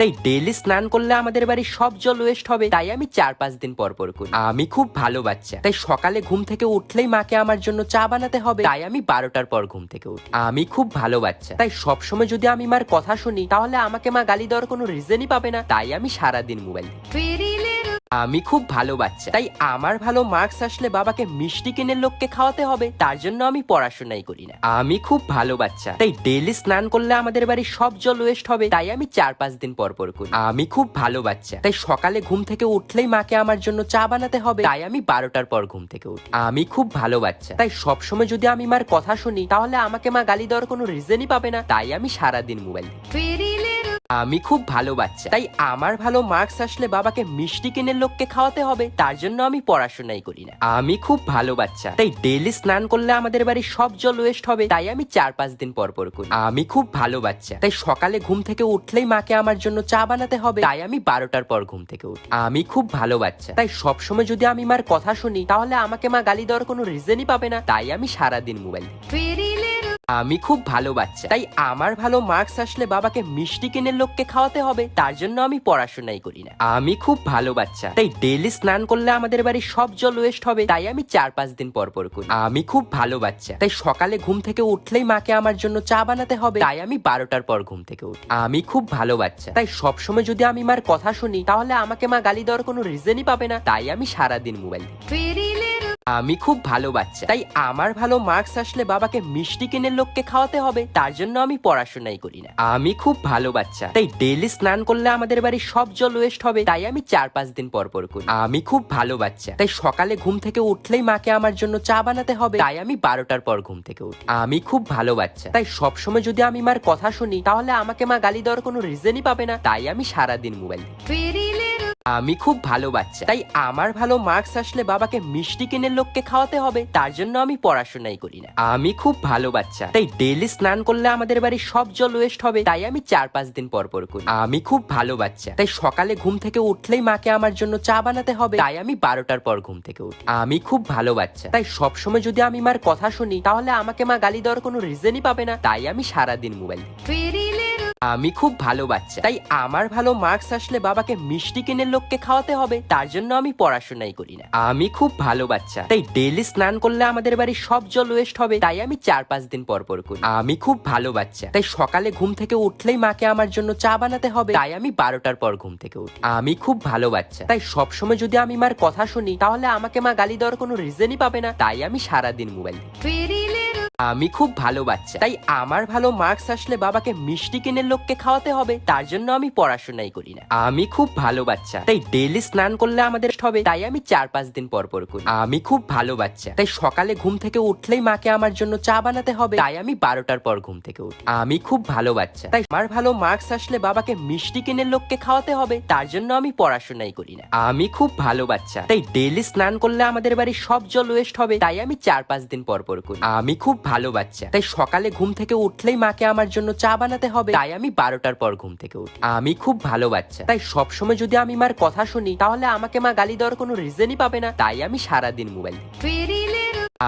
তাই ডেইলি স্নান করলে আমাদের বাড়ির সব জল ওয়েস্ট হবে। তাই আমি চার পাঁচ দিন পর পর করি। আমি খুব ভালো বাচ্চা। তাই সকালে ঘুম থেকে উঠলেই মাকে আমার জন্য চা বানাতে হবে। তাই আমি বারোটার পর ঘুম থেকে উঠি। আমি খুব ভালো বাচ্চা। তাই সবসময় যদি আমি মার কথা শুনি, তাহলে আমাকে মা গালি দেওয়ার কোনো রিজনই পাবে না। তাই আমি সারাদিন মোবাইল little আমি খুব ভালো বাচ্চা। তাই আমার ভালো মার্কস আসলে বাবাকে মিষ্টি কিনে লোককে খাওয়াতে হবে। তার জন্য আমি পড়াশোনাই করি না। আমি খুব ভালো বাচ্চা। তাই ডেইলি স্নান করলে আমাদের বাড়ির সব জল ওয়েস্ট হবে। তাই আমি চার পাঁচ দিন পর পর করি। আমি খুব ভালো বাচ্চা। তাই সকালে ঘুম থেকে উঠলেই মাকে আমার জন্য চা বানাতে হবে। তাই আমি বারোটার পর ঘুম থেকে উঠি। আমি খুব ভালো বাচ্চা। তাই সবসময় যদি আমি মার কথা শুনি, তাহলে আমাকে মা গালি দেওয়ার কোনো রিজনই পাবে না। তাই আমি সারাদিন মোবাইল দেখি। আমি খুব ভালো বাচ্চা। তাই আমার ভালো মার্কস আসলে বাবাকে মিষ্টি কিনে লোককে খাওয়াতে হবে, তার জন্য আমি পড়াশোনাই করি না। আমি খুব ভালো বাচ্চা। তাই ডেইলি স্নান করলে আমাদের বাড়ির সব জল ওয়েস্ট হবে, তাই আমি চার পাঁচ দিন পর পর করি। আমি খুব ভালো বাচ্চা। তাই সকালে ঘুম থেকে উঠলেই মাকে আমার জন্য চা বানাতে হবে, তাই আমি বারোটার পর ঘুম থেকে উঠি। আমি খুব ভালো বাচ্চা। তাই সবসময় যদি আমি মার কথা শুনি, তাহলে আমাকে মা গালি দেওয়ার কোনো রিজনই পাবে না, তাই আমি সারাদিন মোবাইল দেখি। আমি খুব ভালো বাচ্চা। তাই আমার ভালো মার্কস আসলে বাবাকে মিষ্টি কিনে লোককে খাওয়াতে হবে, তার জন্য আমি পড়াশোনাই করি না। আমি খুব ভালো বাচ্চা। তাই ডেইলি স্নান করলে আমাদের বাড়ির সব জল ওয়েস্ট হবে, তাই আমি চার পাঁচ দিন পর পর করি। আমি খুব ভালো বাচ্চা। তাই সকালে ঘুম থেকে উঠলেই মাকে আমার জন্য চা বানাতে হবে, তাই আমি বারোটার পর ঘুম থেকে উঠি। আমি খুব ভালো বাচ্চা। তাই সবসময় যদি আমি মার কথা শুনি, তাহলে আমাকে মা গালি দেওয়ার কোনো রিজনই পাবে না, তাই আমি সারাদিন মোবাইল দেখি। আমি খুব ভালো বাচ্চা। তাই আমার ভালো মার্কস আসলে বাবাকে মিষ্টি কিনে লোককে খাওয়াতে হবে। তার জন্য আমি পড়াশোনাই করি না। আমি খুব ভালো বাচ্চা। তাই ডেইলি স্নান করলে আমাদের বাড়ির সব জল ওয়েস্ট হবে। তাই আমি চার পাঁচ দিন পর পর করি। আমি খুব ভালো বাচ্চা। তাই সকালে ঘুম থেকে উঠলেই মাকে আমার জন্য চা বানাতে হবে। তাই আমি বারোটার পর ঘুম থেকে উঠি। আমি খুব ভালো বাচ্চা। তাই সবসময় যদি আমি মার কথা শুনি, তাহলে আমাকে মা গালি দেওয়ার কোনো রিজনই পাবে না। তাই আমি সারাদিন মোবাইল দেখি। আমি খুব ভালো বাচ্চা। তাই আমার ভালো মার্কস আসলে বাবাকে মিষ্টি কিনে লোককে খাওয়াতে হবে, তার জন্য আমি পড়াশোনাই করি না। আমি খুব ভালো বাচ্চা। তাই ডেলি স্নান করলে আমাদের বাড়ির সব জল ওয়েস্ট হবে, তাই আমি চার পাঁচ দিন পর পর করি। আমি খুব ভালো বাচ্চা। তাই সকালে ঘুম থেকে উঠলেই মাকে আমার জন্য চা বানাতে হবে, তাই আমি বারোটার পর ঘুম থেকে উঠি। আমি খুব ভালো বাচ্চা। তাই সবসময় যদি আমি মার কথা শুনি, তাহলে আমাকে মা গালি দেওয়ার কোনো রিজনই পাবে না, তাই আমি সারাদিন মোবাইল দেখি। আমি খুব ভালো বাচ্চা। তাই আমার ভালো মার্কস আসলে বাবাকে মিষ্টি কিনে লোককে খাওয়াতে হবে, তার জন্য আমি পড়াশোনাই করি না। আমি খুব ভালো বাচ্চা। তাই ডেইলি স্নান করলে আমাদের বাড়ির সব জল ওয়েস্ট হবে, তাই আমি চার পাঁচ দিন পর পর করি। আমি খুব ভালো বাচ্চা। তাই সকালে ঘুম থেকে উঠলেই মাকে আমার জন্য চা বানাতে হবে, তাই আমি বারোটার পর ঘুম থেকে উঠি। আমি খুব ভালো বাচ্চা। তাই সবসময় যদি আমি মার কথা শুনি, তাহলে আমাকে মা গালি দেওয়ার কোনো রিজনই পাবে না, তাই আমি সারাদিন মোবাইল দেখি। আমি খুব ভালো বাচ্চা। তাই আমার ভালো মার্কস আসলে বাবাকে মিষ্টি কিনে লোককে খাওয়াতে হবে, তার জন্য আমি পড়াশোনাই করি না। আমি খুব ভালো বাচ্চা। তাই ডেইলি স্নান করলে আমাদের হবে, তাই আমি চার পাঁচ দিন পর পর করি। আমি খুব ভালো বাচ্চা। তাই সকালে ঘুম থেকে উঠলেই মাকে আমার জন্য চা বানাতে হবে, তাই আমি বারোটার পর ঘুম থেকে উঠি। আমি খুব ভালো বাচ্চা। তাই আমার ভালো মার্কস আসলে বাবাকে মিষ্টি কিনে লোককে খাওয়াতে হবে, তার জন্য আমি পড়াশোনাই করি না। আমি খুব ভালো বাচ্চা। তাই ডেইলি স্নান করলে আমাদের বাড়ির সব জল ওয়েস্ট হবে, তাই আমি চার পাঁচ দিন পর পর করি। আমি খুব ভালো বাচ্চা। তাই সকালে ঘুম থেকে উঠলেই মাকে আমার জন্য চা বানাতে হবে। তাই আমি বারোটার পর ঘুম থেকে উঠি। আমি খুব ভালো বাচ্চা। তাই সবসময় যদি আমি মার কথা শুনি, তাহলে আমাকে মা গালি দেওয়ার কোনো রিজনই পাবে না। তাই আমি সারাদিন মোবাইল।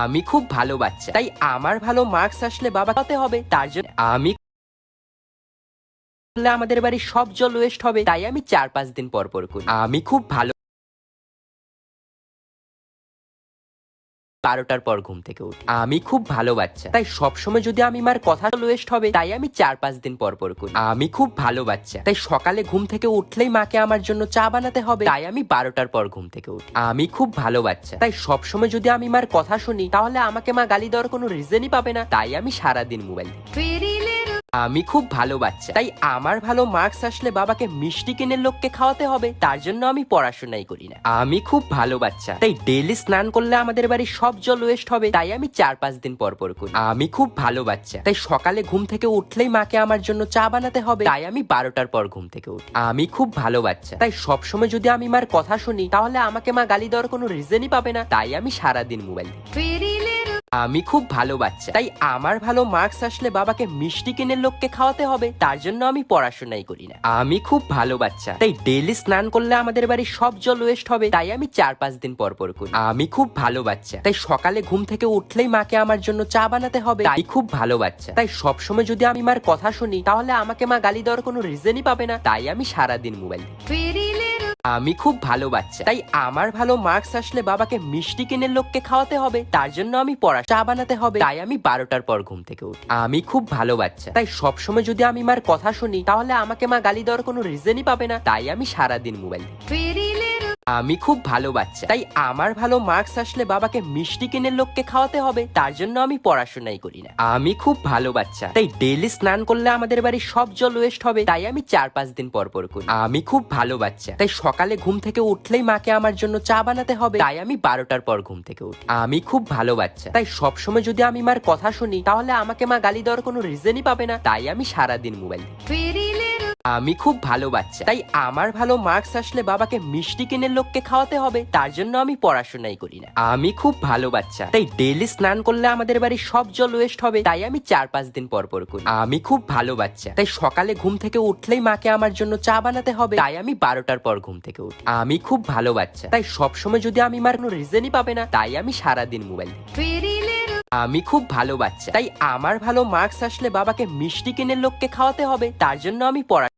আমি খুব ভালো বাচ্চা। তাই আমার ভালো মার্কস আসলে বাবা হতে হবে। তার জন্য আমি আমাদের বাড়ির সব জল ওয়েস্ট হবে। তাই আমি চার পাঁচ দিন পর পর করি আমি খুব ভালো বারোটার পর ঘুম থেকে উঠি। আমি খুব ভালো বাচ্চা। তাই সবসময় যদি আমি মার কথা ওয়েস্ট হবে, তাই আমি চার পাঁচ দিন পর পর করি। আমি খুব ভালো বাচ্চা। তাই সকালে ঘুম থেকে উঠলেই মাকে আমার জন্য চা বানাতে হবে। তাই আমি বারোটার পর ঘুম থেকে উঠি। আমি খুব ভালো বাচ্চা। তাই সবসময় যদি আমি মার কথা শুনি, তাহলে আমাকে মা গালি দেওয়ার কোনো রিজনই পাবে না। তাই আমি সারাদিন মোবাইল দেখি। আমি খুব ভালো বাচ্চা। তাই আমার ভালো মার্কস আসলে বাবাকে মিষ্টি কিনে লোককে খাওয়াতে হবে। তার জন্য আমি পড়াশোনাই করি না। আমি খুব ভালো বাচ্চা। তাই ডেইলি স্নান করলে আমাদের বাড়ির সব জল ওয়েস্ট হবে। তাই আমি চার পাঁচ দিন পর পর করি। আমি খুব ভালো বাচ্চা। তাই সকালে ঘুম থেকে উঠলেই মাকে আমার জন্য চা বানাতে হবে। তাই আমি বারোটার পর ঘুম থেকে উঠি। আমি খুব ভালো বাচ্চা। তাই সবসময় যদি আমি মার কথা শুনি, তাহলে আমাকে মা গালি দেওয়ার কোনো রিজনই পাবে না। তাই আমি সারাদিন মোবাইল দেখি। আমি খুব ভালো বাচ্চা। তাই আমার ভালো মার্কস আসলে বাবাকে মিষ্টি কিনে লোককে খাওয়াতে হবে। তার জন্য আমি পড়াশোনাই করি না। আমি খুব ভালো বাচ্চা। তাই ডেইলি স্নান করলে আমাদের বাড়ির সব জল ওয়েস্ট হবে। তাই আমি চার পাঁচ দিন পর পর করি। আমি খুব ভালো বাচ্চা। তাই সকালে ঘুম থেকে উঠলেই মাকে আমার জন্য চা বানাতে হবে। তাই খুব ভালো বাচ্চা। তাই সবসময় যদি আমি মার কথা শুনি, তাহলে আমাকে মা গালি দেওয়ার কোনো রিজনই পাবে না। তাই আমি সারাদিন মোবাইল দেখি। আমি খুব ভালো বাচ্চা। তাই আমার ভালো মার্কস আসলে বাবাকে মিষ্টি কিনে লোককে খাওয়াতে হবে। তার জন্য আমি পড়া, চা বানাতে হবে। তাই আমি বারোটার পর ঘুম থেকে উঠি। আমি খুব ভালো বাচ্চা। তাই সবসময় যদি আমি মার কথা শুনি, তাহলে আমাকে মা গালি দেওয়ার কোনো রিজনই পাবে না। তাই আমি সারাদিন মোবাইল দেখি। আমি খুব ভালো বাচ্চা। তাই আমার ভালো মার্কস আসলে বাবাকে মিষ্টি কিনে লোককে খাওয়াতে হবে, তার জন্য আমি পড়াশোনাই করি না। আমি খুব ভালো বাচ্চা। তাই ডেইলি স্নান করলে আমাদের বাড়ির সব জল ওয়েস্ট হবে, তাই আমি চার পাঁচ দিন পর পর করি। আমি খুব ভালো বাচ্চা। তাই সকালে ঘুম থেকে উঠলেই মাকে আমার জন্য চা বানাতে হবে, তাই আমি বারোটার পর ঘুম থেকে উঠি। আমি খুব ভালো বাচ্চা। তাই সবসময় যদি আমি মার কথা শুনি, তাহলে আমাকে মা গালি দেওয়ার কোনো রিজনই পাবে না, তাই আমি সারাদিন মোবাইল দেখি। আমি খুব ভালো বাচ্চা। তাই আমার ভালো মার্কস আসলে বাবাকে মিষ্টি কিনে লোককে খাওয়াতে হবে। তার জন্য আমি পড়াশোনাই করি না। আমি খুব ভালো বাচ্চা। তাই ডেইলি স্নান করলে আমাদের বাড়ির সব জল ওয়েস্ট হবে। তাই আমি চার পাঁচ দিন পর পর করি। আমি খুব ভালো বাচ্চা। তাই সকালে ঘুম থেকে উঠলেই মাকে আমার জন্য চা বানাতে হবে। তাই আমি বারোটার পর ঘুম থেকে উঠি। আমি খুব ভালো বাচ্চা। তাই সবসময় যদি আমি মার কোনো রিজনই পাবে না, তাই আমি সারাদিন মোবাইল। আমি খুব ভালো বাচ্চা। তাই আমার ভালো মার্কস আসলে বাবাকে মিষ্টি কিনে লোককে খাওয়াতে হবে। তার জন্য আমি পড়া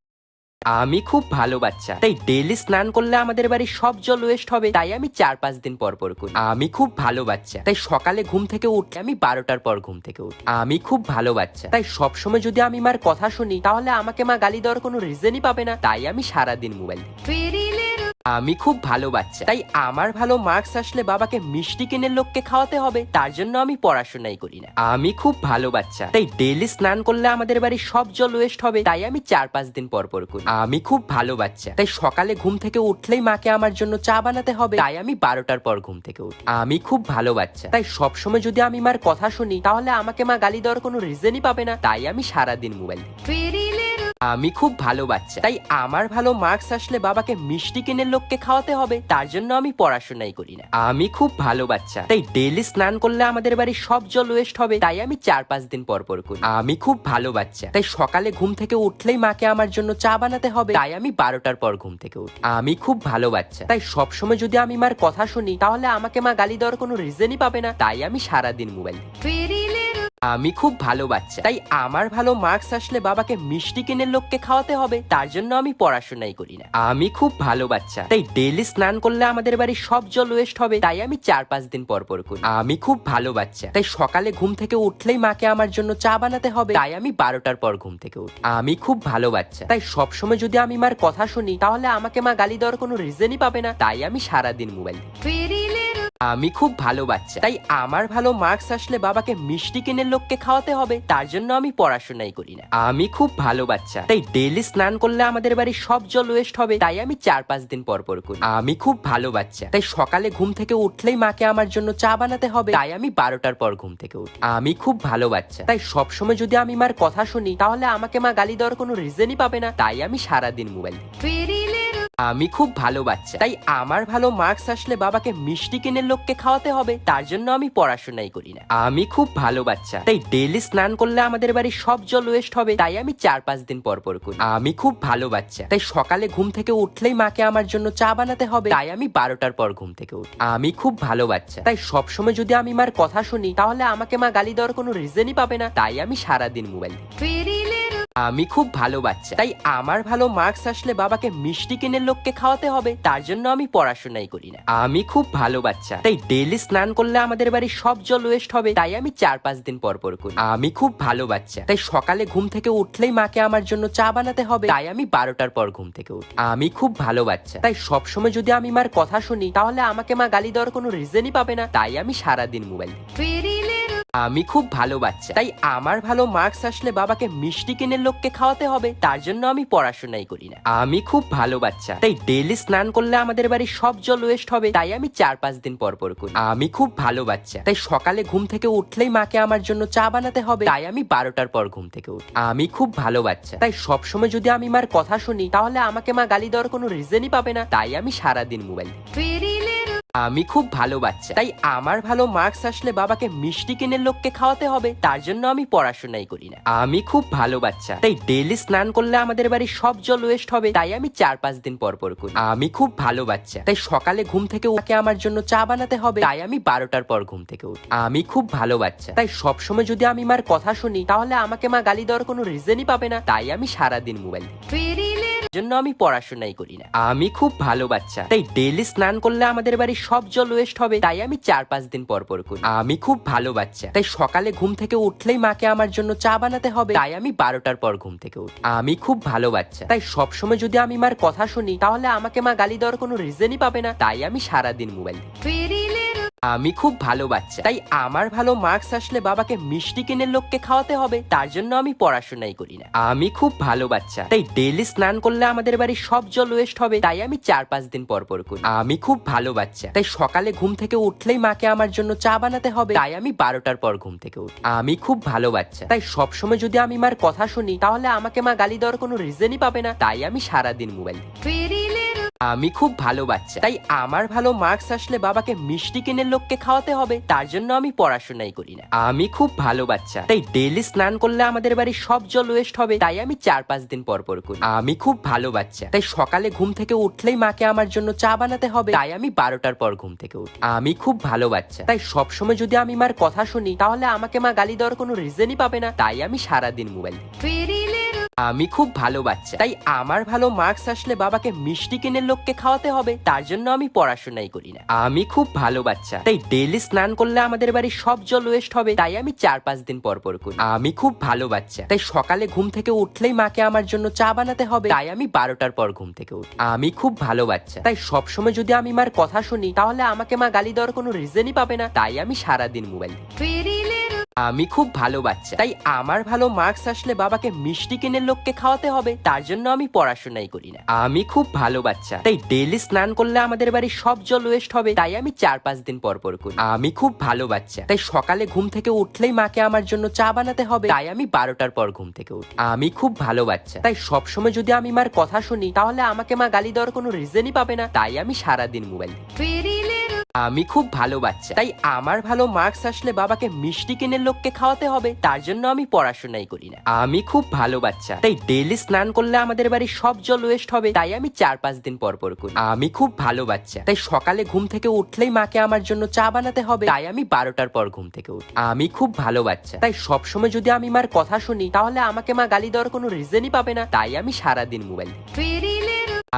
আমি খুব ভালো বাচ্চা। তাই ডেইলি স্নান করলে আমাদের বাড়ির সব জল ওয়েস্ট হবে। তাই আমি চার পাঁচ দিন পর পর করি। আমি খুব ভালো বাচ্চা। তাই সকালে ঘুম থেকে উঠে আমি বারোটার পর ঘুম থেকে উঠি। আমি খুব ভালো বাচ্চা। তাই সবসময় যদি আমি মার কথা শুনি, তাহলে আমাকে মা গালি দেওয়ার কোনো রিজনই পাবে না। তাই আমি সারাদিন মোবাইল দেখি। আমি খুব ভালো বাচ্চা। তাই আমার ভালো মার্কস আসলে বাবাকে মিষ্টি কিনে লোককে খাওয়াতে হবে, তার জন্য আমি পড়াশোনাই করি না। আমি খুব ভালো বাচ্চা। তাই ডেইলি স্নান করলে আমাদের বাড়ির সব জল ওয়েস্ট হবে, তাই আমি চার পাঁচ দিন পর পর করি। আমি খুব ভালো বাচ্চা। তাই সকালে ঘুম থেকে উঠলেই মাকে আমার জন্য চা বানাতে হবে, তাই আমি বারোটার পর ঘুম থেকে উঠি। আমি খুব ভালো বাচ্চা। তাই সবসময় যদি আমি মার কথা শুনি, তাহলে আমাকে মা গালি দেওয়ার কোনো রিজনই পাবে না, তাই আমি সারাদিন মোবাইল দেখি। আমি খুব ভালো বাচ্চা। তাই আমার ভালো মার্কস আসলে বাবাকে মিষ্টি কিনে লোককে খাওয়াতে হবে। তার জন্য আমি পড়াশোনাই করি না। আমি খুব ভালো বাচ্চা। তাই ডেইলি স্নান করলে আমাদের বাড়ির সব জল ওয়েস্ট হবে। তাই আমি চার পাঁচ দিন পর পর করি। আমি খুব ভালো বাচ্চা। তাই সকালে ঘুম থেকে উঠলেই মাকে আমার জন্য চা বানাতে হবে। তাই আমি বারোটার পর ঘুম থেকে উঠি। আমি খুব ভালো বাচ্চা। তাই সবসময় যদি আমি মার কথা শুনি, তাহলে আমাকে মা গালি দেওয়ার কোনো রিজনই পাবে না। তাই আমি সারাদিন মোবাইল দেখি। আমি খুব ভালো বাচ্চা। তাই আমার ভালো মার্কস আসলে বাবাকে মিষ্টি কিনে লোককে খাওয়াতে হবে। তার জন্য আমি পড়াশোনাই করি না। আমি খুব ভালো বাচ্চা। তাই ডেইলি স্নান করলে আমাদের বাড়ির সব জল ওয়েস্ট হবে। তাই আমি চার পাঁচ দিন পর পর করি। আমি খুব ভালো বাচ্চা। তাই সকালে ঘুম থেকে উঠলেই মাকে আমার জন্য চা বানাতে হবে। তাই আমি বারোটার পর ঘুম থেকে উঠি। আমি খুব ভালো বাচ্চা। তাই সবসময় যদি আমি মার কথা শুনি, তাহলে আমাকে মা গালি দেওয়ার কোনো রিজনই পাবে না। তাই আমি সারাদিন মোবাইল দেখি। আমি খুব ভালো বাচ্চা। তাই আমার ভালো মার্কস আসলে বাবাকে মিষ্টি কিনে লোককে খাওয়াতে হবে। তার জন্য আমি পড়াশোনাই করি না। আমি খুব ভালো বাচ্চা। তাই ডেইলি স্নান করলে আমাদের বাড়ির সব জল ওয়েস্ট হবে। তাই আমি চার পাঁচ দিন পর পর করি। আমি খুব ভালো বাচ্চা। তাই সকালে ঘুম থেকে উঠলেই মাকে আমার জন্য চা বানাতে হবে। তাই আমি বারোটার পর ঘুম থেকে উঠি। আমি খুব ভালো বাচ্চা। তাই সবসময় যদি আমি মার কথা শুনি, তাহলে আমাকে মা গালি দেওয়ার কোনো রিজনই পাবে না। তাই আমি সারাদিন মোবাইল দেখি। আমি খুব ভালো বাচ্চা। তাই আমার ভালো মার্কস আসলে বাবাকে মিষ্টি কিনে লোককে খাওয়াতে হবে, তার জন্য আমি পড়াশোনাই করি না। আমি খুব ভালো বাচ্চা। তাই ডেলি স্নান করলে আমাদের বাড়ির সব জল ওয়েস্ট হবে, তাই আমি চার পাঁচ দিন পর পর করি। আমি খুব ভালো বাচ্চা। তাই সকালে ঘুম থেকে উঠলেই মাকে আমার জন্য চা বানাতে হবে, তাই আমি বারোটার পর ঘুম থেকে উঠি। আমি খুব ভালো বাচ্চা। তাই সবসময় যদি আমি মার কথা শুনি, তাহলে আমাকে মা গালি দেওয়ার কোনো রিজনই পাবে না, তাই আমি সারাদিন মোবাইল দেখি। আমি খুব ভালো বাচ্চা। তাই আমার ভালো মার্কস আসলে বাবাকে মিষ্টি কিনে লোককে খাওয়াতে হবে, তার জন্য আমি পড়াশোনাই করি না। আমি খুব ভালো বাচ্চা। তাই ডেলি স্নান করলে আমাদের বাড়ির সব জল ওয়েস্ট হবে, তাই আমি চার পাঁচ দিন পর পর করি। আমি খুব ভালো বাচ্চা। তাই সকালে ঘুম থেকে উঠলেই মাকে আমার জন্য চা বানাতে হবে, তাই আমি বারোটার পর ঘুম থেকে উঠি। আমি খুব ভালো বাচ্চা। তাই সবসময় যদি আমি মার কথা শুনি, তাহলে আমাকে মা গালি দেওয়ার কোনো রিজনই পাবে না। তাই আমি সারাদিন মোবাইল দেখি। আমি খুব ভালো বাচ্চা। তাই আমার ভালো মার্কস আসলে বাবাকে মিষ্টি কিনে লোককে খাওয়াতে হবে, তার জন্য আমি পড়াশোনাই করি না। আমি খুব ভালো বাচ্চা। তাই ডেইলি স্নান করলে আমাদের বাড়ির সব জল ওয়েস্ট হবে, তাই আমি চার পাঁচ দিন পর পর করি। আমি খুব ভালো বাচ্চা। তাই সকালে ঘুম থেকে উঠলেই মাকে আমার জন্য চা বানাতে হবে, তাই আমি বারোটার পর ঘুম থেকে উঠি। আমি খুব ভালো বাচ্চা। তাই সবসময় যদি আমি মার কথা শুনি, তাহলে আমাকে মা গালি দেওয়ার কোনো রিজনই পাবে না, তাই আমি সারাদিন মোবাইল দেখি। আমি খুব ভালো বাচ্চা। তাই আমার ভালো মার্কস আসলে বাবাকে মিষ্টি কিনে লোককে খাওয়াতে হবে। তার জন্য আমি পড়াশোনাই করি না। আমি খুব ভালো বাচ্চা। তাই ডেলি স্নান করলে আমাদের বাড়ির সব জল ওয়েস্ট হবে। তাই আমি চার পাঁচ দিন পর পর করি। আমি খুব ভালো বাচ্চা। তাই সকালে ঘুম থেকে ওকে আমার জন্য চা বানাতে হবে। তাই আমি বারোটার পর ঘুম থেকে উঠি। আমি খুব ভালো বাচ্চা। তাই সবসময় যদি আমি মার কথা শুনি, তাহলে আমাকে মা গালি দেওয়ার কোনো রিজনই পাবে না। তাই আমি সারাদিন মোবাইল দেখি। জন্য আমি পড়াশোনাই করি না। আমি খুব ভালো বাচ্চা। তাই ডেলি স্নান করলে আমাদের বাড়ির সব জল ওয়েস্ট হবে। তাই আমি চার পাঁচ দিন পর পর করি। আমি খুব ভালো বাচ্চা। তাই সকালে ঘুম থেকে উঠলেই মাকে আমার জন্য চা বানাতে হবে। তাই আমি বারোটার পর ঘুম থেকে উঠি। আমি খুব ভালো বাচ্চা। তাই সবসময় যদি আমি মার কথা শুনি, তাহলে আমাকে মা গালি দেওয়ার কোনো রিজনই পাবে না। তাই আমি সারাদিন মোবাইল দেখি। আমি খুব ভালো বাচ্চা। তাই আমার ভালো মার্কস আসলে বাবাকে মিষ্টি কিনে লোককে খাওয়াতে হবে, তার জন্য আমি পড়াশোনাই করি না। আমি খুব ভালো বাচ্চা। তাই ডেলি স্নান করলে আমাদের বাড়ির সব জল ওয়েস্ট হবে, তাই আমি চার পাঁচ দিন পর পর করি। আমি খুব ভালো বাচ্চা। তাই সকালে ঘুম থেকে উঠলেই মাকে আমার জন্য চা বানাতে হবে, তাই আমি বারোটার পর ঘুম থেকে উঠি। আমি খুব ভালো বাচ্চা। তাই সবসময় যদি আমি মার কথা শুনি, তাহলে আমাকে মা গালি দেওয়ার কোনো রিজনই পাবে না, তাই আমি সারাদিন মোবাইল দেখি। আমি খুব ভালো বাচ্চা। তাই আমার ভালো মার্কস আসলে বাবাকে মিষ্টি কিনে লোককে খাওয়াতে হবে। তার জন্য আমি পড়াশোনাই করি না। আমি খুব ভালো বাচ্চা। তাই ডেলি স্নান করলে আমাদের বাড়ির সব জল ওয়েস্ট হবে। তাই আমি চার পাঁচ দিন পর পর করি। আমি খুব ভালো বাচ্চা। তাই সকালে ঘুম থেকে উঠলেই মাকে আমার জন্য চা বানাতে হবে। তাই আমি বারোটার পর ঘুম থেকে উঠি। আমি খুব ভালো বাচ্চা। তাই সবসময় যদি আমি মার কথা শুনি, তাহলে আমাকে মা গালি দেওয়ার কোনো রিজনই পাবে না। তাই আমি সারাদিন মোবাইল দেখি। আমি খুব ভালো বাচ্চা। তাই আমার ভালো মার্কস আসলে বাবাকে মিষ্টি কিনে লোককে খাওয়াতে হবে, তার জন্য আমি পড়াশোনাই করি না। আমি খুব ভালো বাচ্চা, তাই ডেলি স্নান করলে আমাদের বাড়ির সব জল ওয়েস্ট হবে, তাই আমি চার পাঁচ দিন পর পর করি। আমি খুব ভালো বাচ্চা, তাই সকালে ঘুম থেকে উঠলেই মাকে আমার জন্য চা বানাতে হবে, তাই আমি বারোটার পর ঘুম থেকে উঠি। আমি খুব ভালো বাচ্চা, তাই সবসময় যদি আমি মার কথা শুনি, তাহলে আমাকে মা গালি দেওয়ার কোনো রিজনই পাবে না, তাই আমি সারাদিন মোবাইল দেখি। আমি খুব ভালো বাচ্চা। তাই আমার ভালো মার্কস আসলে বাবাকে মিষ্টি কিনে লোককে খাওয়াতে হবে, তার জন্য আমি পড়াশোনাই করি না। আমি খুব ভালো বাচ্চা। তাই ডেলি স্নান করলে আমাদের বাড়ির সব জল ওয়েস্ট হবে, তাই আমি চার পাঁচ দিন পর পর করি। আমি খুব ভালো বাচ্চা। তাই সকালে ঘুম থেকে উঠলেই মাকে আমার জন্য চা বানাতে হবে, তাই আমি বারোটার পর ঘুম থেকে উঠি। আমি খুব ভালো বাচ্চা। তাই সবসময় যদি আমি মার কথা শুনি, তাহলে আমাকে মা গালি দেওয়ার কোনো রিজনই পাবে না, তাই আমি সারাদিন মোবাইল দেখি। আমি খুব ভালো বাচ্চা। তাই আমার ভালো মার্কস আসলে বাবাকে মিষ্টি কিনে লোককে খাওয়াতে হবে, তার জন্য আমি পড়াশোনাই করি না। আমি খুব ভালো বাচ্চা। তাই ডেলি স্নান করলে আমাদের বাড়ির সব জল ওয়েস্ট হবে, তাই আমি চার পাঁচ দিন পর পর করি। আমি খুব ভালো বাচ্চা। তাই সকালে ঘুম থেকে উঠলেই মাকে আমার জন্য চা বানাতে হবে, তাই আমি বারোটার পর ঘুম থেকে উঠি। আমি খুব ভালো বাচ্চা। তাই সবসময় যদি আমি মার কথা শুনি, তাহলে আমাকে মা গালি দেওয়ার কোনো রিজনই পাবে না, তাই আমি সারাদিন মোবাইল দেখি।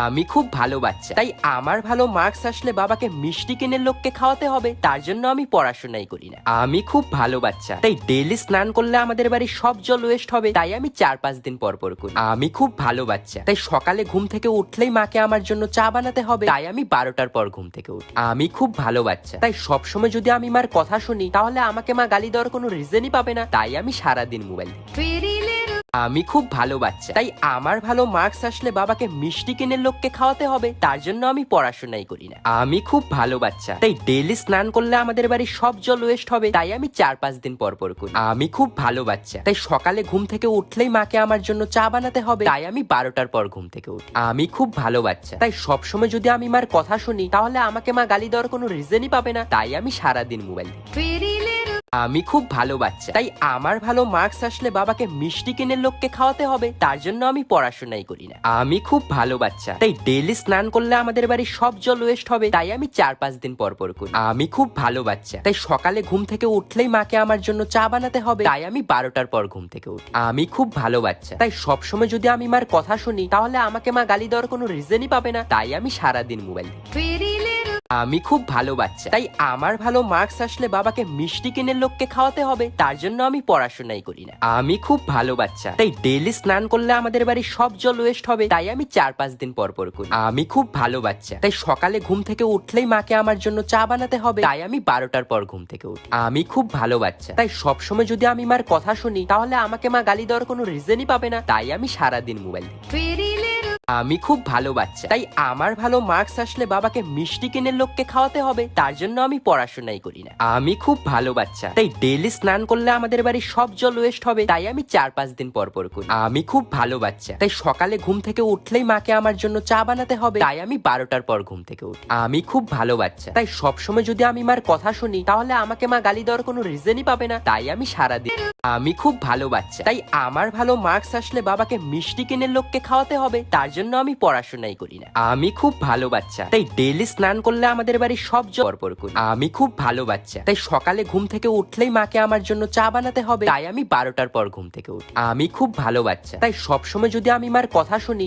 আমি খুব ভালো বাচ্চা। তাই আমার ভালো মার্কস আসলে বাবাকে মিষ্টি কিনে লোককে খাওয়াতে হবে, তার জন্য আমি পড়াশোনাই করি না। আমি খুব ভালো বাচ্চা। তাই ডেলি স্নান করলে আমাদের বাড়ির সব জল ওয়েস্ট হবে, তাই আমি চার পাঁচ দিন পর পর করি। আমি খুব ভালো বাচ্চা। তাই সকালে ঘুম থেকে উঠলেই মাকে আমার জন্য চা বানাতে হবে, তাই আমি বারোটার পর ঘুম থেকে উঠি। আমি খুব ভালো বাচ্চা। তাই সবসময় যদি আমি মার কথা শুনি, তাহলে আমাকে মা গালি দেওয়ার কোনো রিজনই পাবে না, তাই আমি সারাদিন মোবাইল দেখি। আমি খুব ভালো বাচ্চা। তাই আমার ভালো মার্কস আসলে বাবাকে মিষ্টি কিনে লোককে খাওয়াতে হবে। তার জন্য আমি পড়াশোনাই করি না। আমি খুব ভালো বাচ্চা। তাই ডেলি স্নান করলে আমাদের বাড়ির সব জল ওয়েস্ট হবে। তাই আমি চার পাঁচ দিন পর পর করি। আমি খুব ভালো বাচ্চা। তাই সকালে ঘুম থেকে উঠলেই মাকে আমার জন্য চা বানাতে হবে। তাই আমি বারোটার পর ঘুম থেকে উঠি। আমি খুব ভালো বাচ্চা। তাই সবসময় যদি আমি মার কথা শুনি, তাহলে আমাকে মা গালি দেওয়ার কোনো রিজনই পাবে না। তাই আমি সারাদিন মোবাইল দেখি। আমি খুব ভালো বাচ্চা। তাই আমার ভালো মার্কস আসলে বাবাকে মিষ্টি কিনে লোককে খাওয়াতে হবে। তার জন্য আমি পড়াশোনাই করি না। আমি খুব ভালো বাচ্চা। তাই ডেলি স্নান করলে আমাদের বাড়ির সব জল ওয়েস্ট হবে। তাই আমি চার পাঁচ দিন পর পর করি। আমি খুব ভালো বাচ্চা। তাই সকালে ঘুম থেকে উঠলেই মাকে আমার জন্য চা বানাতে হবে। তাই আমি বারোটার পর ঘুম থেকে উঠি। আমি খুব ভালো বাচ্চা। তাই সবসময় যদি আমি মার কথা শুনি, তাহলে আমাকে মা গালি দেওয়ার কোনো রিজনই পাবে না। তাই আমি সারাদিন মোবাইল দেখি। আমি খুব ভালো বাচ্চা। তাই আমার ভালো মার্কস আসলে বাবাকে মিষ্টি কিনে লোককে খাওয়াতে হবে, তার জন্য আমি পড়াশোনাই করি না। আমি খুব ভালো বাচ্চা। তাই ডেলি স্নান করলে আমাদের বাড়ির সব জল ওয়েস্ট হবে, তাই আমি চার পাঁচ দিন পর পর করি। আমি খুব ভালো বাচ্চা। তাই সকালে ঘুম থেকে উঠলেই মাকে আমার জন্য চা বানাতে হবে, তাই আমি বারোটার পর ঘুম থেকে উঠি। আমি খুব ভালো বাচ্চা। তাই সবসময় যদি আমি মার কথা শুনি, তাহলে আমাকে মা গালি দেওয়ার কোনো রিজনই পাবে না, তাই আমি সারাদিন মোবাইল দেখি। আমি খুব ভালো বাচ্চা। তাই আমার ভালো মার্কস আসলে বাবাকে মিষ্টি কিনে লোককে খাওয়াতে হবে। তার জন্য আমি পড়াশোনাই করি না। আমি খুব ভালো বাচ্চা। তাই ডেলি স্নান করলে আমাদের বাড়ির সব জল ওয়েস্ট হবে। তাই আমি চার পাঁচ দিন পর পর করি। আমি খুব ভালো বাচ্চা। তাই সকালে ঘুম থেকে উঠলেই মাকে আমার জন্য চা বানাতে হবে। তাই আমি বারোটার পর ঘুম থেকে উঠি। আমি খুব ভালো বাচ্চা। তাই সবসময় যদি আমি মার কথা শুনি, তাহলে আমাকে মা গালি দেওয়ার কোনো রিজনই পাবে না। তাই আমি সারাদিন আমি খুব ভালো বাচ্চা। তাই আমার ভালো মার্কস আসলে বাবাকে মিষ্টি কিনে লোককে খাওয়াতে হবে। তার জন্য আমি পড়াশোনাই করি না। আমি খুব ভালো বাচ্চা। তাই ডেলি স্নান করলে আমাদের বাড়ির সব জরপর করি। আমি খুব ভালো বাচ্চা। তাই সকালে ঘুম থেকে উঠলেই মাকে আমার জন্য চা বানাতে হবে। তাই আমি বারোটার পর ঘুম থেকে উঠি। আমি খুব ভালো বাচ্চা। তাই সবসময় যদি আমি মার কথা শুনি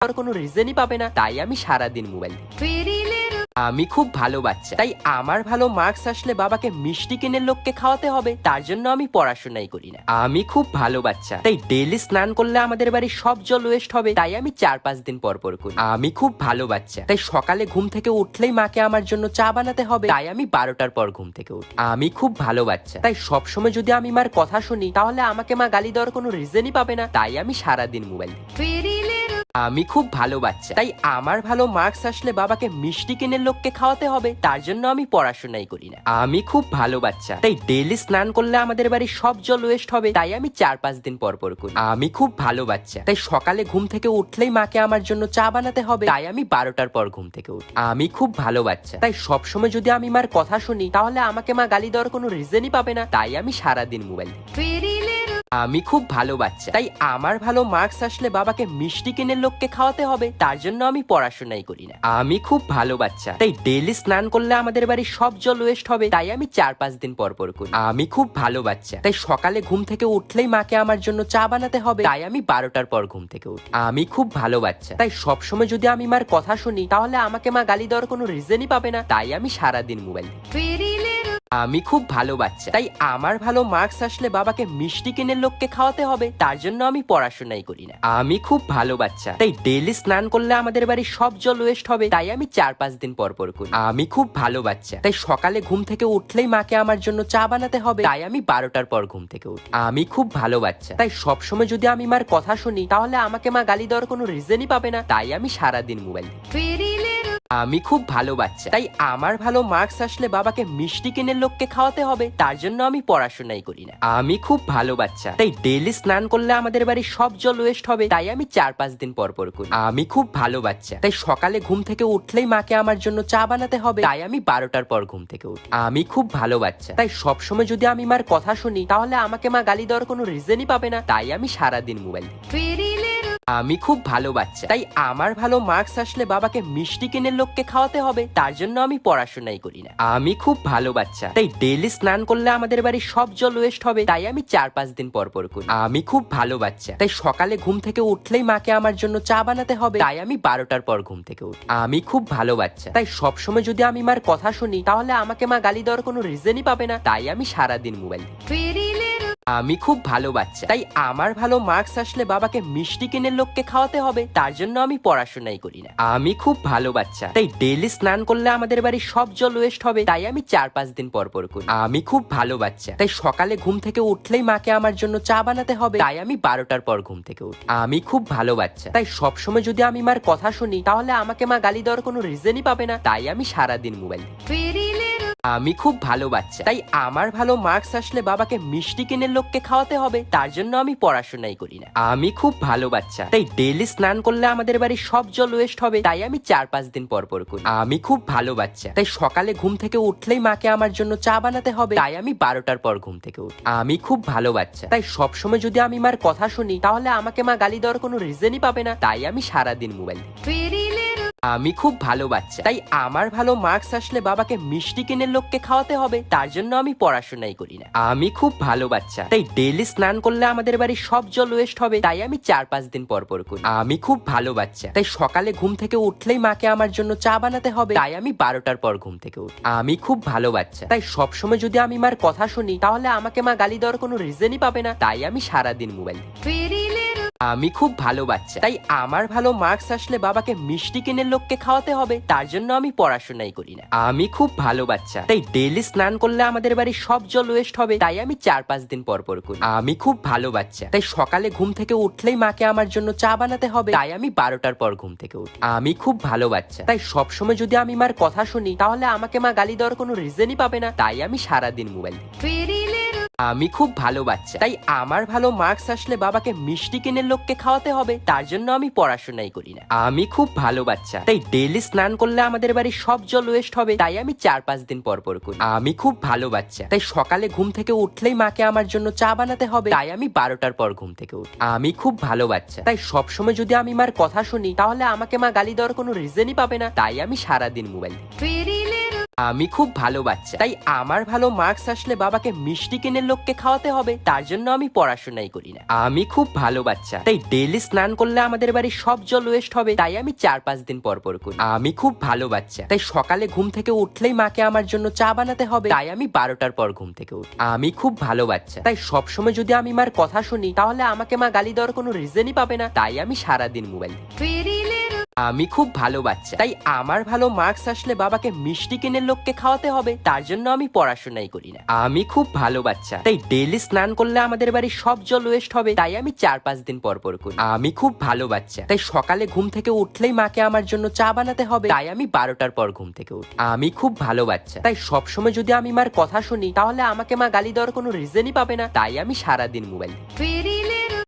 তার কোনো রিজনই পাবে না। তাই আমি সারাদিন মোবাইল দেখি। আমি খুব ভালো বাচ্চা। তাই আমার ভালো মার্কস আসলে বাবাকে মিষ্টি কিনে লোককে খাওয়াতে হবে। তার জন্য আমি পড়াশোনাই করি না। আমি খুব ভালো বাচ্চা। তাই ডেলি স্নান করলে আমাদের বাড়ির সব জল ওয়েস্ট হবে। তাই আমি চার পাঁচ দিন পর পর করি। আমি খুব ভালো বাচ্চা। তাই সকালে ঘুম থেকে উঠলেই মাকে আমার জন্য চা বানাতে হবে। তাই আমি বারোটার পর ঘুম থেকে উঠি। আমি খুব ভালো বাচ্চা। তাই সবসময় যদি আমি মার কথা শুনি, তাহলে আমাকে মা গালি দেওয়ার কোনো রিজনই পাবে না। তাই আমি সারাদিন মোবাইল দেখি। আমি খুব ভালো বাচ্চা। তাই আমার ভালো মার্কস আসলে বাবাকে মিষ্টি কিনে লোককে খাওয়াতে হবে, তার জন্য আমি পড়াশোনাই করি না। আমি খুব ভালো বাচ্চা। তাই ডেলি স্নান করলে আমাদের বাড়ির সব জল ওয়েস্ট হবে, তাই আমি চার পাঁচ দিন পর পর করি। আমি খুব ভালো বাচ্চা। তাই সকালে ঘুম থেকে উঠলেই মাকে আমার জন্য চা বানাতে হবে, তাই আমি বারোটার পর ঘুম থেকে উঠি। আমি খুব ভালো বাচ্চা। তাই সবসময় যদি আমি মার কথা শুনি, তাহলে আমাকে মা গালি দেওয়ার কোনো রিজনই পাবে না, তাই আমি সারাদিন মোবাইল দেখি। আমি খুব ভালো বাচ্চা। তাই আমার ভালো মার্কস আসলে বাবাকে মিষ্টি কিনে লোককে খাওয়াতে হবে। তার জন্য আমি পড়াশোনাই করি না। আমি খুব ভালো বাচ্চা। তাই ডেলি স্নান করলে আমাদের বাড়ির সব জল ওয়েস্ট হবে। তাই আমি চার পাঁচ দিন পর পর করি। আমি খুব ভালো বাচ্চা। তাই সকালে ঘুম থেকে উঠলেই মাকে আমার জন্য চা বানাতে হবে। তাই আমি বারোটার পর ঘুম থেকে উঠি। আমি খুব ভালো বাচ্চা। তাই সবসময় যদি আমি মার কথা শুনি, তাহলে আমাকে মা গালি দেওয়ার কোনো রিজনই পাবে না। তাই আমি সারাদিন মোবাইল দেখি। আমি খুব ভালো বাচ্চা। তাই আমার ভালো মার্কস আসলে বাবাকে মিষ্টি কিনে লোককে খাওয়াতে হবে। তার জন্য আমি পড়াশোনাই করি না। আমি খুব ভালো বাচ্চা। তাই ডেলি স্নান করলে আমাদের বাড়ির সব জল ওয়েস্ট হবে। তাই আমি চার পাঁচ দিন পর পর করি। আমি খুব ভালো বাচ্চা। তাই সকালে ঘুম থেকে উঠলেই মাকে আমার জন্য চা বানাতে হবে। তাই আমি বারোটার পর ঘুম থেকে উঠি। আমি খুব ভালো বাচ্চা। তাই সবসময় যদি আমি মার কথা শুনি, তাহলে আমাকে মা গালি দেওয়ার কোনো রিজনই পাবে না। তাই আমি সারাদিন মোবাইল দেখি। আমি খুব ভালো বাচ্চা। তাই আমার ভালো মার্কস আসলে বাবাকে মিষ্টি কিনে লোককে খাওয়াতে হবে, তার জন্য আমি পড়াশোনাই করি না। আমি খুব ভালো বাচ্চা। তাই ডেলি স্নান করলে আমাদের বাড়ির সব জল ওয়েস্ট হবে, তাই আমি চার পাঁচ দিন পর পর করি। আমি খুব ভালো বাচ্চা। তাই সকালে ঘুম থেকে উঠলেই মাকে আমার জন্য চা বানাতে হবে, তাই আমি বারোটার পর ঘুম থেকে উঠি। আমি খুব ভালো বাচ্চা। তাই সবসময় যদি আমি মার কথা শুনি, তাহলে আমাকে মা গালি দেওয়ার কোনো রিজনই পাবে না, তাই আমি সারাদিন মোবাইল দেখি। আমি খুব ভালো বাচ্চা। তাই আমার ভালো মার্কস আসলে বাবাকে মিষ্টি কিনে লোককে খাওয়াতে হবে, তার জন্য আমি পড়াশোনাই করি না। আমি খুব ভালো বাচ্চা। তাই ডেলি স্নান করলে আমাদের বাড়ির সব জল ওয়েস্ট হবে, তাই আমি চার পাঁচ দিন পর পর করি। আমি খুব ভালো বাচ্চা। তাই সকালে ঘুম থেকে উঠলেই মাকে আমার জন্য চা বানাতে হবে, তাই আমি বারোটার পর ঘুম থেকে উঠি। আমি খুব ভালো বাচ্চা। তাই সবসময় যদি আমি মার কথা শুনি, তাহলে আমাকে মা গালি দেওয়ার কোনো রিজনই পাবে না, তাই আমি সারাদিন মোবাইল দেখি। আমি খুব ভালো বাচ্চা। তাই আমার ভালো মার্কস আসলে বাবাকে মিষ্টি কিনে লোককে খাওয়াতে হবে। তার জন্য আমি পড়াশোনাই করি না। আমি খুব ভালো বাচ্চা। তাই ডেলি স্নান করলে আমাদের বাড়ির সব জল ওয়েস্ট হবে। তাই আমি চার পাঁচ দিন পর পর করি। আমি খুব ভালো বাচ্চা। তাই সকালে ঘুম থেকে উঠলেই মাকে আমার জন্য চা বানাতে হবে। তাই আমি বারোটার পর ঘুম থেকে উঠি। আমি খুব ভালো বাচ্চা। তাই সবসময় যদি আমি মার কথা শুনি, তাহলে আমাকে মা গালি দেওয়ার কোনো রিজনই পাবে না। তাই আমি সারাদিন মোবাইল দেখি। আমি খুব ভালো বাচ্চা। তাই আমার ভালো মার্কস আসলে বাবাকে মিষ্টি কিনে লোককে খাওয়াতে হবে, তার জন্য আমি পড়াশোনাই করি না। আমি খুব ভালো বাচ্চা, তাই ডেলি স্নান করলে আমাদের বাড়ির সব জল ওয়েস্ট হবে, তাই আমি চার পাঁচ দিন পর পর করি। আমি খুব ভালো বাচ্চা, তাই সকালে ঘুম থেকে উঠলেই মাকে আমার জন্য চা বানাতে হবে, তাই আমি বারোটার পর ঘুম থেকে উঠি। আমি খুব ভালো বাচ্চা, তাই সবসময় যদি আমি মার কথা শুনি, তাহলে আমাকে মা গালি দেওয়ার কোনো রিজনই পাবে না, তাই আমি সারাদিন মোবাইল দেখি। আমি খুব ভালো বাচ্চা। তাই আমার ভালো মার্কস আসলে বাবাকে মিষ্টি কিনে লোককে খাওয়াতে হবে, তার জন্য আমি পড়াশোনাই করি না। আমি খুব ভালো বাচ্চা। তাই ডেলি স্নান করলে আমাদের বাড়ির সব জল ওয়েস্ট হবে, তাই আমি চার পাঁচ দিন পর পর করি। আমি খুব ভালো বাচ্চা। তাই সকালে ঘুম থেকে উঠলেই মাকে আমার জন্য চা বানাতে হবে, তাই আমি বারোটার পর ঘুম থেকে উঠি। আমি খুব ভালো বাচ্চা। তাই সবসময় যদি আমি মার কথা শুনি, তাহলে আমাকে মা গালি দেওয়ার কোনো রিজনই পাবে না, তাই আমি সারাদিন মোবাইল দেখি। আমি খুব ভালো বাচ্চা। তাই আমার ভালো মার্কস আসলে বাবাকে মিষ্টি কিনে লোককে খাওয়াতে হবে। তার জন্য আমি পড়াশোনাই করি না। আমি খুব ভালো বাচ্চা। তাই ডেইলি স্নান করলে আমাদের বাড়ির সব জল ওয়েস্ট হবে। তাই আমি চার পাঁচ দিন পর পর করি। আমি খুব ভালো বাচ্চা। তাই সকালে ঘুম থেকে উঠলেই মাকে আমার জন্য চা বানাতে হবে। তাই আমি বারোটার পর ঘুম থেকে উঠি। আমি খুব ভালো বাচ্চা। তাই সবসময় যদি আমি মার কথা শুনি, তাহলে আমাকে মা গালি দেওয়ার কোনো রিজনই পাবে না। তাই আমি সারাদিন মোবাইল দেখি। আমি খুব ভালো বাচ্চা। তাই আমার ভালো মার্কস আসলে বাবাকে মিষ্টি কিনে লোককে খাওয়াতে হবে, তার জন্য আমি পড়াশোনাই করি না। আমি খুব ভালো বাচ্চা। তাই ডেইলি স্নান করলে আমাদের বাড়ির সব জল ওয়েস্ট হবে, তাই আমি চার পাঁচ দিন পর পর করি। আমি খুব ভালো বাচ্চা। তাই সকালে ঘুম থেকে উঠলেই মাকে আমার জন্য চা বানাতে হবে, তাই আমি বারোটার পর ঘুম থেকে উঠি। আমি খুব ভালো বাচ্চা। তাই সবসময় যদি আমি মার কথা শুনি, তাহলে আমাকে মা গালি দেওয়ার কোনো রিজনই পাবে না, তাই আমি সারাদিন মোবাইল দেখি। আমি খুব ভালো বাচ্চা। তাই আমার ভালো মার্কস আসলে বাবাকে মিষ্টি কিনে লোককে খাওয়াতে হবে। তার জন্য আমি পড়াশোনাই করি না। আমি খুব ভালো বাচ্চা। তাই ডেইলি স্নান করলে আমাদের বাড়ির সব জল ওয়েস্ট হবে। তাই আমি চার পাঁচ দিন পর পর করি। আমি খুব ভালো বাচ্চা। তাই সকালে ঘুম থেকে উঠলেই মাকে আমার জন্য চা বানাতে হবে। তাই আমি বারোটার পর ঘুম থেকে উঠি। আমি খুব ভালো বাচ্চা। তাই সবসময় যদি আমি মার কথা শুনি, তাহলে আমাকে মা গালি দেওয়ার কোনো রিজনই পাবে না। তাই আমি সারাদিন মোবাইল দেখি। আমি খুব ভালো বাচ্চা। তাই আমার ভালো মার্কস আসলে বাবাকে মিষ্টি কিনে লোককে খাওয়াতে হবে। তার জন্য আমি পড়াশোনাই করি না। আমি খুব ভালো বাচ্চা। তাই ডেইলি স্নান করলে আমাদের বাড়ির সব জল ওয়েস্ট হবে। তাই আমি চার পাঁচ দিন পর পর করি। আমি খুব ভালো বাচ্চা। তাই সকালে ঘুম থেকে উঠলেই মাকে আমার জন্য চা বানাতে হবে। তাই আমি বারোটার পর ঘুম থেকে উঠি। আমি খুব ভালো বাচ্চা। তাই সবসময় যদি আমি মার কথা শুনি, তাহলে আমাকে মা গালি দেওয়ার কোনো রিজনই পাবে না। তাই আমি সারাদিন মোবাইল।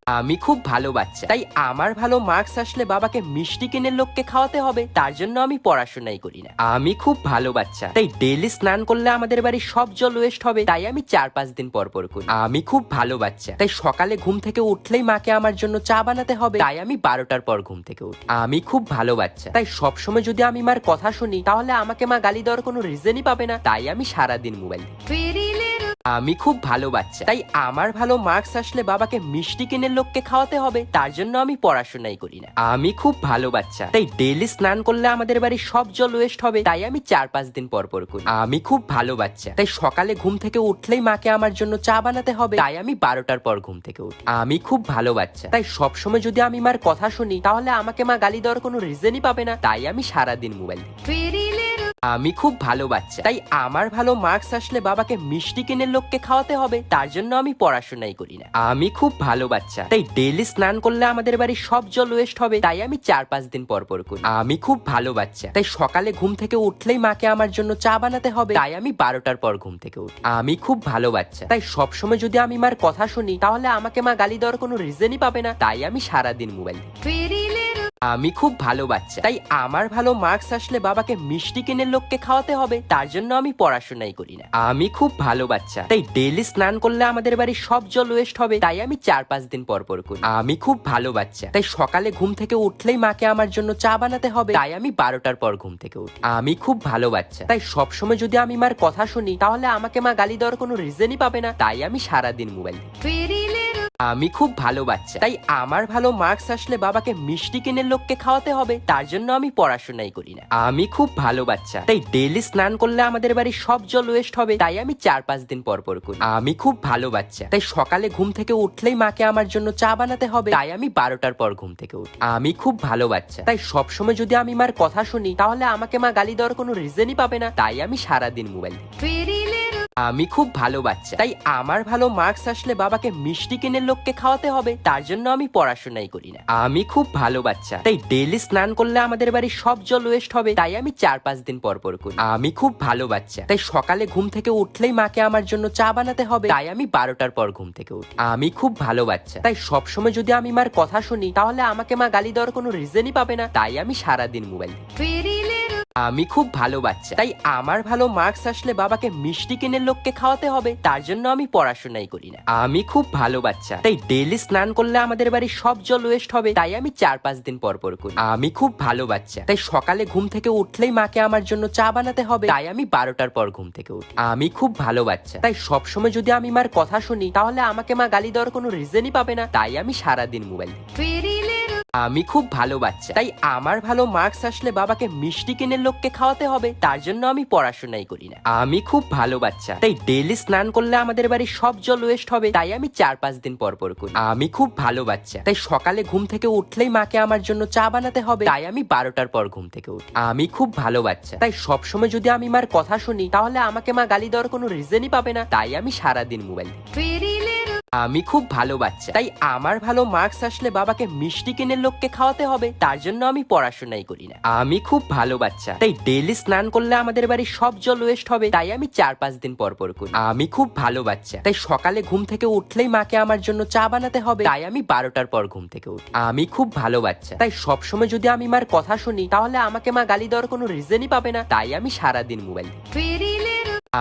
আমি খুব ভালো বাচ্চা। তাই আমার ভালো মার্কস আসলে বাবাকে মিষ্টি কিনে লোককে খাওয়াতে হবে, তার জন্য আমি পড়াশোনাই করি না। আমি খুব ভালো বাচ্চা। তাই ডেইলি স্নান করলে আমাদের বাড়ির সব জল ওয়েস্ট হবে, তাই আমি চার পাঁচ দিন পর পর করি। আমি খুব ভালো বাচ্চা। তাই সকালে ঘুম থেকে উঠলেই মাকে আমার জন্য চা বানাতে হবে, তাই আমি বারোটার পর ঘুম থেকে উঠি। আমি খুব ভালো বাচ্চা। তাই সবসময় যদি আমি মার কথা শুনি, তাহলে আমাকে মা গালি দেওয়ার কোনো রিজনই পাবে না, তাই আমি সারাদিন মোবাইল দেখি। আমি খুব ভালো বাচ্চা। তাই আমার ভালো মার্কস আসলে বাবাকে মিষ্টি কিনে লোককে খাওয়াতে হবে, তার জন্য আমি পড়াশোনাই করি না। আমি খুব ভালো বাচ্চা। তাই ডেইলি স্নান করলে আমাদের বাড়ির সব জল ওয়েস্ট হবে, তাই আমি চার পাঁচ দিন পর পর করি। আমি খুব ভালো বাচ্চা। তাই সকালে ঘুম থেকে উঠলেই মাকে আমার জন্য চা বানাতে হবে, তাই আমি বারোটার পর ঘুম থেকে উঠি। আমি খুব ভালো বাচ্চা। তাই সবসময় যদি আমি মার কথা শুনি, তাহলে আমাকে মা গালি দেওয়ার কোনো রিজনই পাবে না, তাই আমি সারাদিন মোবাইল দেখি। আমি খুব ভালো বাচ্চা। তাই আমার ভালো মার্কস আসলে বাবাকে মিষ্টি কিনে লোককে খাওয়াতে হবে, তার জন্য আমি পড়াশোনাই করি না। আমি খুব ভালো বাচ্চা। তাই ডেইলি স্নান করলে আমাদের বাড়ির সব জল ওয়েস্ট হবে, তাই আমি চার পাঁচ দিন পর পর করি। আমি খুব ভালো বাচ্চা। তাই সকালে ঘুম থেকে উঠলেই মাকে আমার জন্য চা বানাতে হবে, তাই আমি বারোটার পর ঘুম থেকে উঠি। আমি খুব ভালো বাচ্চা। তাই সবসময় যদি আমি মার কথা শুনি, তাহলে আমাকে মা গালি দেওয়ার কোনো রিজনই পাবে না, তাই আমি সারাদিন মোবাইল দেখি। আমি খুব ভালো বাচ্চা। তাই আমার ভালো মার্কস আসলে বাবাকে মিষ্টি কিনে লোককে খাওয়াতে হবে, তার জন্য আমি পড়াশোনাই করি না। আমি খুব ভালো বাচ্চা। তাই ডেইলি স্নান করলে আমাদের বাড়ির সব জল ওয়েস্ট হবে, তাই আমি চার পাঁচ দিন পর পর করি। আমি খুব ভালো বাচ্চা। তাই সকালে ঘুম থেকে উঠলেই মাকে আমার জন্য চা বানাতে হবে, তাই আমি বারোটার পর ঘুম থেকে উঠি। আমি খুব ভালো বাচ্চা। তাই সবসময় যদি আমি মার কথা শুনি, তাহলে আমাকে মা গালি দেওয়ার কোনো রিজনই পাবে না, তাই আমি সারাদিন মোবাইল দেখি। আমি খুব ভালো বাচ্চা। তাই আমার ভালো মার্কস আসলে বাবাকে মিষ্টি কিনে লোককে খাওয়াতে হবে। তার জন্য আমি পড়াশোনাই করি না। আমি খুব ভালো বাচ্চা। তাই ডেইলি স্নান করলে আমাদের বাড়ির সব জল ওয়েস্ট হবে। তাই আমি চার পাঁচ দিন পর পর করি। আমি খুব ভালো বাচ্চা। তাই সকালে ঘুম থেকে উঠলেই মাকে আমার জন্য চা বানাতে হবে। তাই আমি বারোটার পর ঘুম থেকে উঠি। আমি খুব ভালো বাচ্চা। তাই সবসময় যদি আমি মার কথা শুনি, তাহলে আমাকে মা গালি দেওয়ার কোনো রিজনই পাবে না। তাই আমি সারাদিন মোবাইল দেখি। আমি খুব ভালো বাচ্চা। তাই আমার ভালো মার্কস আসলে বাবাকে মিষ্টি কিনে লোককে খাওয়াতে হবে, তার জন্য আমি পড়াশোনাই করি না। আমি খুব ভালো বাচ্চা। তাই ডেলি স্নান করলে আমাদের বাড়ির সব জল ওয়েস্ট হবে, তাই আমি চার পাঁচ দিন পর পর করি। আমি খুব ভালো বাচ্চা। তাই সকালে ঘুম থেকে উঠলেই মাকে আমার জন্য চা বানাতে হবে, তাই আমি বারোটার পর ঘুম থেকে উঠি। আমি খুব ভালো বাচ্চা। তাই সবসময় যদি আমি মার কথা শুনি, তাহলে আমাকে মা গালি দেওয়ার কোনো রিজনই পাবে না, তাই আমি সারাদিন মোবাইল দেখি। আমি খুব ভালো বাচ্চা। তাই আমার ভালো মার্কস আসলে বাবাকে মিষ্টি কিনে লোককে খাওয়াতে হবে, তার জন্য আমি পড়াশোনাই করি না। আমি খুব ভালো বাচ্চা। তাই ডেলি স্নান করলে আমাদের বাড়ির সব জল ওয়েস্ট হবে, তাই আমি চার পাঁচ দিন পর পর করি। আমি খুব ভালো বাচ্চা। তাই সকালে ঘুম থেকে উঠলেই মাকে আমার জন্য চা বানাতে হবে, তাই আমি বারোটার পর ঘুম থেকে উঠি। আমি খুব ভালো বাচ্চা। তাই সবসময় যদি আমি মার কথা শুনি, তাহলে আমাকে মা গালি দেওয়ার কোনো রিজনই পাবে না, তাই আমি সারাদিন মোবাইল দেখি। আমি খুব ভালো বাচ্চা। তাই আমার ভালো মার্কস আসলে বাবাকে মিষ্টি কিনে লোককে খাওয়াতে হবে, তার জন্য আমি পড়াশোনাই করি না। আমি খুব ভালো বাচ্চা। তাই ডেইলি স্নান করলে আমাদের বাড়ির সব জল ওয়েস্ট হবে, তাই আমি চার পাঁচ দিন পর পর করি। আমি খুব ভালো বাচ্চা। তাই সকালে ঘুম থেকে উঠলেই মাকে আমার জন্য চা বানাতে হবে, তাই আমি বারোটার পর ঘুম থেকে উঠি। আমি খুব ভালো বাচ্চা। তাই সবসময় যদি আমি মার কথা শুনি, তাহলে আমাকে মা গালি দেওয়ার কোনো রিজনই পাবে না। তাই আমি সারাদিন মোবাইল দেখি। আমি খুব ভালো বাচ্চা। তাই আমার ভালো মার্কস আসলে বাবাকে মিষ্টি কিনে লোককে খাওয়াতে হবে। তার জন্য আমি পড়াশোনাই করি না। আমি খুব ভালো বাচ্চা। তাই ডেইলি স্নান করলে আমাদের বাড়ির সব জল ওয়েস্ট হবে। তাই আমি চার পাঁচ দিন পর পর করি। আমি খুব ভালো বাচ্চা। তাই সকালে ঘুম থেকে উঠলেই মাকে আমার জন্য চা বানাতে হবে। তাই আমি বারোটার পর ঘুম থেকে উঠি। আমি খুব ভালো বাচ্চা। তাই সবসময় যদি আমি মার কথা শুনি তাহলে আমাকে মা গালি দেওয়ার কোনো রিজনই পাবে না। তাই আমি সারাদিন মোবাইল দেখি।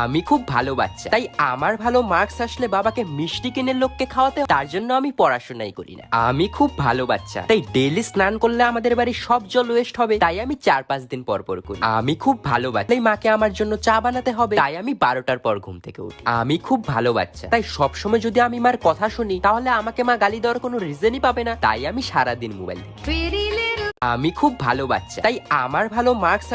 আমি খুব ভালো বাচ্চা। তাই আমার ভালো মার্কস আসলে বাবাকে মিষ্টি কিনে লোককে খাওয়াতে তার জন্য আমি পড়াশোনাই করি না। আমি খুব ভালো বাচ্চা তাই ডেইলি স্নান করলে আমাদের বাড়ির সব জল ওয়েস্ট হবে তাই আমি চার পাঁচ দিন পর পর করি। আমি খুব ভালো বাচ্চা তাই মাকে আমার জন্য চা বানাতে হবে তাই আমি বারোটার পর ঘুম থেকে উঠি। আমি খুব ভালো বাচ্চা তাই সবসময় যদি আমি মার কথা শুনি তাহলে আমাকে মা গালি দেওয়ার কোনো রিজনই পাবে না তাই আমি সারাদিন মোবাইল দেখি। আমি খুব ভালো বাচ্চা তাই আমার ভালো মার্কস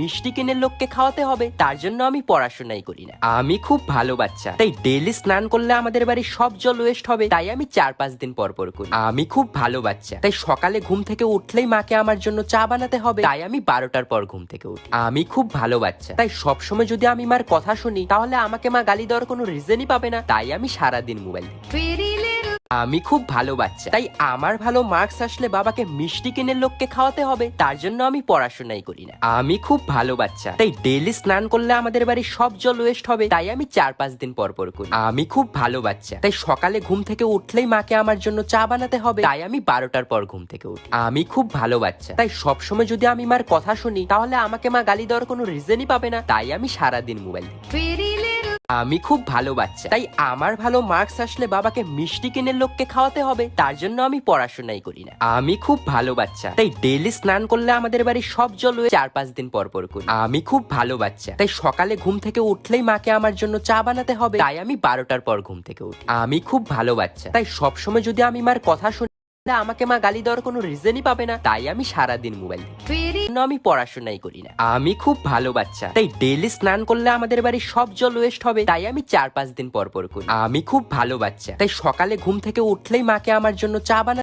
মিষ্টি কিনে লোককে খাওয়াতে হবে, তার জন্য আমি পড়াশোনাই করি না। আমি খুব ভালো বাচ্চা, তাই ডেইলি স্নান করলে আমাদের বাড়ির সব জল ওয়েস্ট হবে, তাই আমি চার পাঁচ দিন পর পর করি। আমি খুব ভালো বাচ্চা, তাই সকালে ঘুম থেকে উঠলেই মাকে আমার জন্য চা বানাতে হবে, তাই আমি বারোটার পর ঘুম থেকে উঠি। আমি খুব ভালো বাচ্চা, তাই সবসময় যদি আমি মার কথা শুনি, তাহলে আমাকে মা গালি দেওয়ার কোনো রিজনই পাবে না, তাই আমি সারাদিন মোবাইল দেখি। আমি খুব ভালো বাচ্চা। তাই আমার ভালো মার্কস আসলে বাবাকে মিষ্টি কিনে লোককে খাওয়াতে হবে। তার জন্য আমি পড়াশোনাই করি না। আমি খুব ভালো বাচ্চা। তাই ডেইলি স্নান করলে আমাদের বাড়ির সব জল ওয়েস্ট হবে। তাই আমি চার পাঁচ দিন পর পর করি। আমি খুব ভালো বাচ্চা। তাই সকালে ঘুম থেকে উঠলেই মাকে আমার জন্য চা বানাতে হবে। তাই আমি বারোটার পর ঘুম থেকে উঠি। আমি খুব ভালো বাচ্চা। তাই সবসময় যদি আমি মার কথা শুনি, তাহলে আমাকে মা গালি দেওয়ার কোনো রিজনই পাবে না। তাই আমি সারাদিন মোবাইল দেখি। আমি খুব ভালো বাচ্চা। তাই আমার ভালো মার্কস আসলে বাবাকে মিষ্টি কিনে লোককে খাওয়াতে হবে, তার জন্য আমি পড়াশোনাই করি না। আমি খুব ভালো বাচ্চা। তাই ডেইলি স্নান করলে আমাদের বাড়ির সব জল চার পাঁচ দিন পর পর করি। আমি খুব ভালো বাচ্চা। তাই সকালে ঘুম থেকে উঠলেই মাকে আমার জন্য চা বানাতে হবে, তাই আমি বারোটার পর ঘুম থেকে উঠি। আমি খুব ভালো বাচ্চা। তাই সবসময় যদি আমি মার কথা শুনি তাহলে আমাকে মা গালি দেওয়ার কোনো রিজনই পাবে না। তাই আমি সারাদিন মোবাইল দেখি। আমি পড়াশোনাই করি না। আমি খুব ভালো বাচ্চা। তাই ডেলি স্নান করলে আমাদের বাড়ির সব জল ওয়েস্ট হবে। তাই আমি চার পাঁচ দিন পর পর করি। আমি খুব ভালো বাচ্চা। তাই সকালে ঘুম থেকে উঠলেই মাকে আমার জন্য চা বানাতে